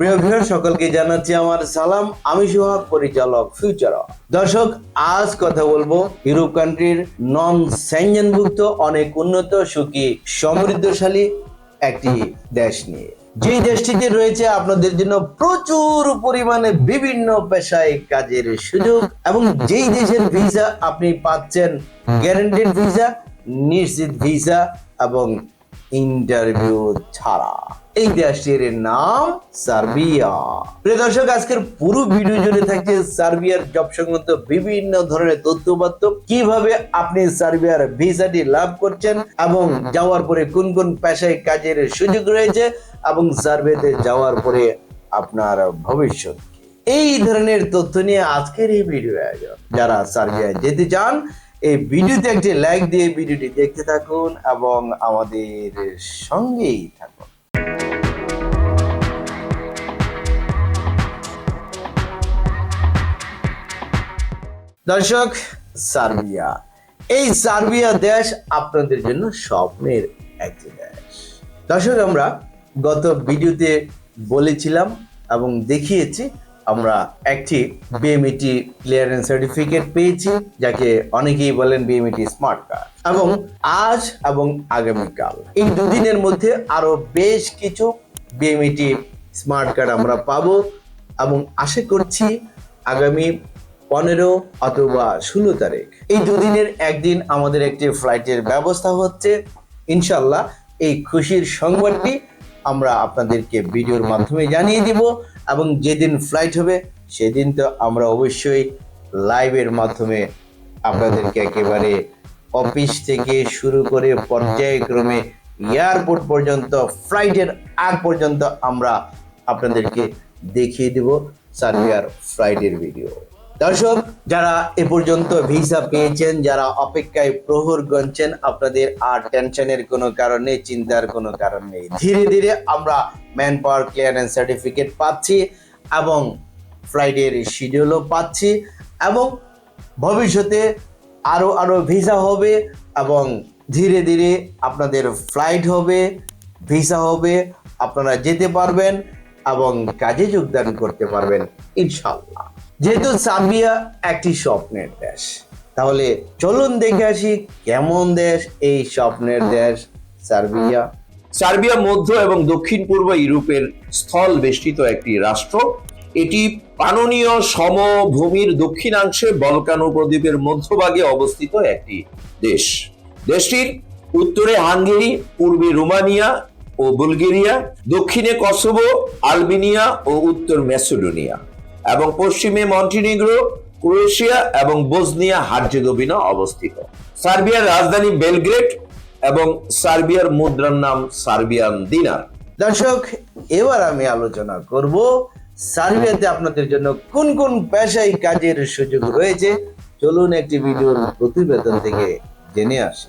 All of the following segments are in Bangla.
প্রিয় ভিউয়ার সকলকে জানাচ্ছি আমার সালাম। আমি সোহাগ, পরিচালক ফিউচার দর্শক, আজ কথা বলব ইউরোপ কান্ট্রির নন স্যাংজনভুক্ত অনেক উন্নত, সুখী, সমৃদ্ধশালী একটি দেশ নিয়ে। যে দেশটিতে রয়েছে, আপনাদের জন্য প্রচুর পরিমাণে বিভিন্ন পেশায় কাজের সুযোগ এবং যেই দেশের ভিসা আপনি পাচ্ছেন গ্যারান্টেড ভিসা নিশ্চিত ভিসা এবং ইন্টারভিউ ছাড়া। এই দেশটির নাম সার্বিয়া। প্রিয় দর্শক, আজকের পুরো ভিডিও জুড়ে থাকছে সার্বিয়ার জব সংক্রান্ত বিভিন্ন ধরনের তথ্যপাত্র। কীভাবে আপনি সার্বিয়ার ভিসাটি লাভ করছেন এবং যাওয়ার পরে কোন কোন পেশায় কাজের সুযোগ রয়েছে এবং সার্বিয়াতে যাওয়ার পরে আপনার ভবিষ্যৎ এই ধরনের তথ্য নিয়ে আজকের এই ভিডিও আয়োজন। যারা সার্বিয়া যেতে চান এই ভিডিওতে একটি লাইক দিয়ে ভিডিওটি দেখতে থাকুন এবং আমাদের সঙ্গেই থাকুন। দর্শক, সার্বিয়া। এই সার্বিয়া দেশ আপনাদের জন্য স্বপ্নের একটি দেশ। দর্শক, আমরা গত ভিডিওতে বলেছিলাম এবং দেখিয়েছি আমরা একটি বিএমইটি ক্লিয়ারেন্স সার্টিফিকেট পেয়েছি, যাকে অনেকেই বলেন বিএমইটি স্মার্ট কার্ড এবং আজ এবং আগামীকাল। এই দুদিনের মধ্যে আরও বেশ কিছু বিএমইটি স্মার্ট কার্ড আমরা পাবো এবং আশা করছি আগামী পনেরো অথবা ষোলো তারিখ। এই দুদিনের একদিন আমাদের একটি ফ্লাইটের ব্যবস্থা হচ্ছে। ইনশাল্লাহ এই খুশির সংবাদটি আমরা আপনাদেরকে ভিডিওর মাধ্যমে জানিয়ে দিব। এবং যেদিন ফ্লাইট হবে, সেদিন তো আমরা অবশ্যই লাইভের মাধ্যমে আপনাদেরকে একেবারে অফিস থেকে শুরু করে পর্যায়ক্রমে এয়ারপোর্ট পর্যন্ত ফ্লাইটের আগ পর্যন্ত আমরা আপনাদেরকে দেখিয়ে দেব সার্ভিয়ার ফ্লাইটের ভিডিও দর্শক, যারা এ পর্যন্ত ভিসা পেয়েছেন, যারা অপেক্ষায় প্রহর গণছেন আপনাদের আর টেনশনের কোনো কারণ চিন্তার কোনো কারণ নেই। ধীরে ধীরে আমরা ম্যান পাওয়ার ক্লিয়ারেন্স সার্টিফিকেট পাচ্ছি এবং ফ্লাইটের শিডিউলও পাচ্ছি এবং ভবিষ্যতে আরও আরও ভিসা হবে এবং ধীরে ধীরে আপনাদের ফ্লাইট হবে, ভিসা হবে, আপনারা যেতে পারবেন এবং কাজে যোগদান করতে পারবেন ইনশাল্লাহ যেহেতু সার্বিয়া একটি স্বপ্নের দেশ। তাহলে চলুন দেখে আসি কেমন দেশ এই স্বপ্নের দেশ সার্বিয়া। সার্বিয়া মধ্য এবং দক্ষিণ পূর্ব ইউরোপের স্থল বেষ্টিত একটি রাষ্ট্র। এটি পাননীয় সমভূমির দক্ষিণাংশে বলকান উপদ্বীপের মধ্যভাগে অবস্থিত একটি দেশ। দেশটির উত্তরে হাঙ্গেরি, পূর্বে রোমানিয়া ও বুলগেরিয়া, দক্ষিণে কসোভো, আলবেনিয়া ও উত্তর ম্যাসেডোনিয়া। এবং পশ্চিমে মন্টিনিগ্রো, ক্রোয়েশিয়া এবং বোসনিয়া হার্জেগোভিনা অবস্থিত। সার্বিয়ার রাজধানী বেলগ্রেড এবং সার্বিয়ার মুদ্রার নাম সার্বিয়ান দিনার। দর্শক, এবার আমি আলোচনা করব সার্বিয়াতে আপনাদের জন্য কোন কোন পেশায় কাজের সুযোগ রয়েছে। চলুন একটি ভিডিওর প্রতিবেদন থেকে জেনে আসি।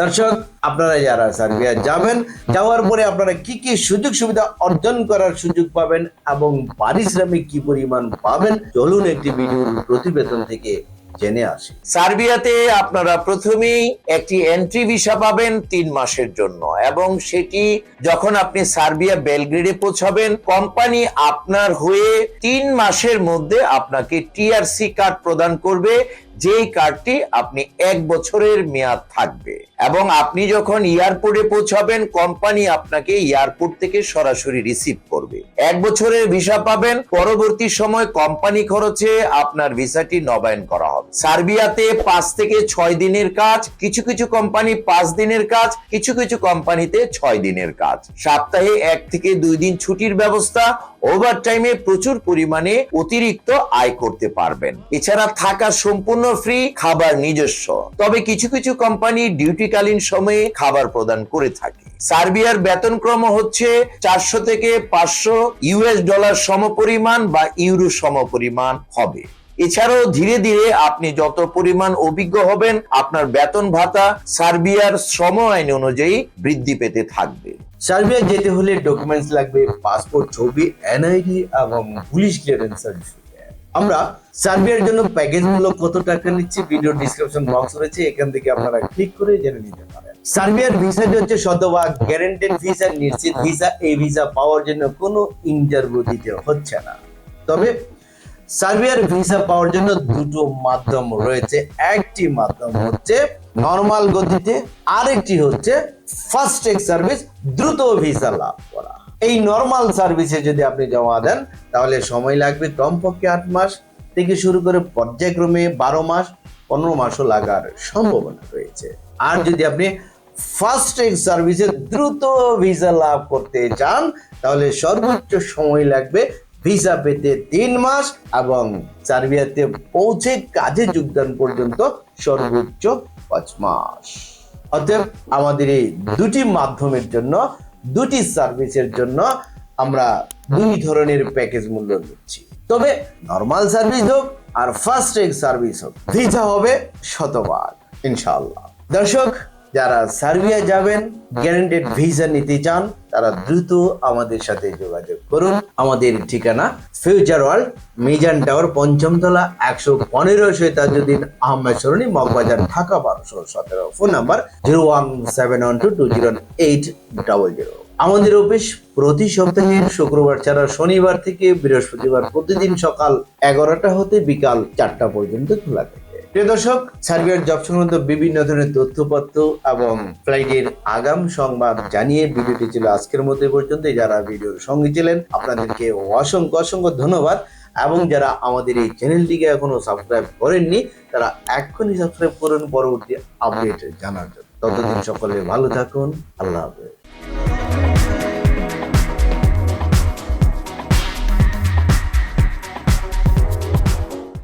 দর্শক, আপনারা যারা সার্বিয়া যাবেন, যাওয়ার পরে আপনারা কি কি সুযোগ সুবিধা অর্জন করার সুযোগ পাবেন এবং পারিশ্রমিক কি পরিমাণ পাবেন, চলুন একটি ভিডিওর প্রতিবেদন থেকে জেনে আসি। সার্বিয়াতে আপনারা প্রথমেই একটি এন্ট্রি ভিসা পাবেন তিন মাসের জন্য এবং সেটি যখন আপনি সার্বিয়া বেলগ্রেডে পৌঁছাবেন কোম্পানি আপনার হয়ে তিন মাসের মধ্যে আপনাকে টিআরসি কার্ড প্রদান করবে যেই কার্ডটি আপনি এক বছরের মেয়াদ থাকবে। এবং আপনি যখন এয়ারপোর্টে পৌঁছাবেন, কোম্পানি আপনাকে এয়ারপোর্ট থেকে সরাসরি রিসিভ করবে। এক বছরের ভিসা পাবেন, পরবর্তী সময় কোম্পানি খরচে আপনার ভিসাটি নবায়ন করা হবে। সার্বিয়াতে পাঁচ থেকে ছয় দিনের কাজ, কিছু কিছু কোম্পানি পাঁচ দিনের কাজ, কিছু কিছু কোম্পানিতে ছয় দিনের কাজ। সপ্তাহে এক থেকে দুই দিন ছুটির ব্যবস্থা ওভার টাইমে প্রচুর পরিমাণে অতিরিক্ত আয় করতে পারবেন। এছাড়া থাকা সম্পূর্ণ ফ্রি খাবার নিজস্ব। তবে কিছু কিছু কোম্পানি ডিউটিকালীন সময়ে খাবার প্রদান করে থাকে। সার্বিয়ার বেতনক্রম হচ্ছে চারশো থেকে পাঁচশো ইউএস ডলার সমপরিমাণ বা ইউরো সমপরিমাণ হবে। এছাড়াও ধীরে ধীরে আপনি যত পরিমাণ অভিজ্ঞ হবেন, আপনার বেতন ভাতা সার্বিয়ার শ্রম আইন অনুযায়ী বৃদ্ধি পেতে থাকবে। সার্বিয়া যেতে হলে ডকুমেন্টস লাগবে পাসপোর্ট ছবি এনআইডি এবং পুলিশ ক্লিয়ারেন্স আমরা সার্বিয়ার জন্য প্যাকেজ মূল্য কত টাকা নিচ্ছি ভিডিও ডিসক্রিপশন বক্স রয়েছে, এখান থেকে আপনারা ক্লিক করে জেনে নিতে পারেন। সার্বিয়ার ভিসাটি হচ্ছে শতভাগ গ্যারেন্টেড ভিসা নিশ্চিত ভিসা এই ভিসা পাওয়ার জন্য কোনো ইন্টারভিউ দিতে হচ্ছে না। তবে সার্বিয়ার ভিসা পাওয়ার জন্য দুটো মাধ্যম রয়েছে। একটি মাধ্যম হচ্ছে নর্মাল গতিতে, আরেকটি হচ্ছে ফার্স্ট ট্রেক সার্ভিস দ্রুত ভিসা লাভ করা। এই নর্মাল সার্ভিসে যদি আপনি জমা দেন, তাহলে সময় লাগবে কমপক্ষে আট মাস থেকে শুরু করে পর্যায়ক্রমে বারো মাস, পনেরো মাসও লাগার সম্ভাবনা রয়েছে। আর যদি আপনি ফার্স্ট ট্রেক সার্ভিসে দ্রুত ভিসা লাভ করতে চান, তাহলে সর্বোচ্চ সময় লাগবে ভিসা পেতে তিন মাস এবং সার্বিয়াতে পৌঁছে কাজে যোগদান পর্যন্ত সর্বোচ্চ পাঁচ মাস। অতএব আমাদের এই দুটি মাধ্যমের জন্য, দুটি সার্ভিসের জন্য আমরা দুই ধরনের প্যাকেজ মূল্য নিচ্ছি তবে নর্মাল সার্ভিস হোক আর ফার্স্ট ট্রেক সার্ভিস হোক ভিসা হবে শতভাগ, ইনশাআল্লাহ। দর্শক, যারা সার্বিয়া যাবেন গ্যারান্টেড ভিসা নিতে চান তারা দ্রুত আমাদের সাথে যোগাযোগ করুন। আমাদের ঠিকানা ফিউচার ওয়ার্ল্ড, মিজান টাওয়ার পঞ্চমতলা একশো পনেরো সৈতাজুদ্দিন আহমেদ সরণি, মগবাজার, ঢাকা, বারোশো সতেরো। Phone number zero one seven one two two zero eight double zero. আমাদের অফিস প্রতি সপ্তাহে শুক্রবার ছাড়া শনিবার থেকে বৃহস্পতিবার প্রতিদিন সকাল এগারোটা হতে বিকাল চারটা পর্যন্ত খোলা থাকে। প্রিয় দর্শক, সার্বিয়ার জব সংক্রান্ত বিভিন্ন ধরনের তথ্যপত্র এবং ফ্লাইটের আগাম সংবাদ জানিয়ে ভিডিওটি ছিল আজকের মধ্যে পর্যন্ত যারা ভিডিওর সঙ্গে ছিলেন, আপনাদেরকে অসংখ্য অসংখ্য ধন্যবাদ। এবং যারা আমাদের এই চ্যানেলটিকে এখনও সাবস্ক্রাইব করেননি, তারা এক্ষুনি সাবস্ক্রাইব করুন, পরবর্তী আপডেট জানার জন্য। ততদিন সকলে ভালো থাকুন। আল্লাহ হাফেজ।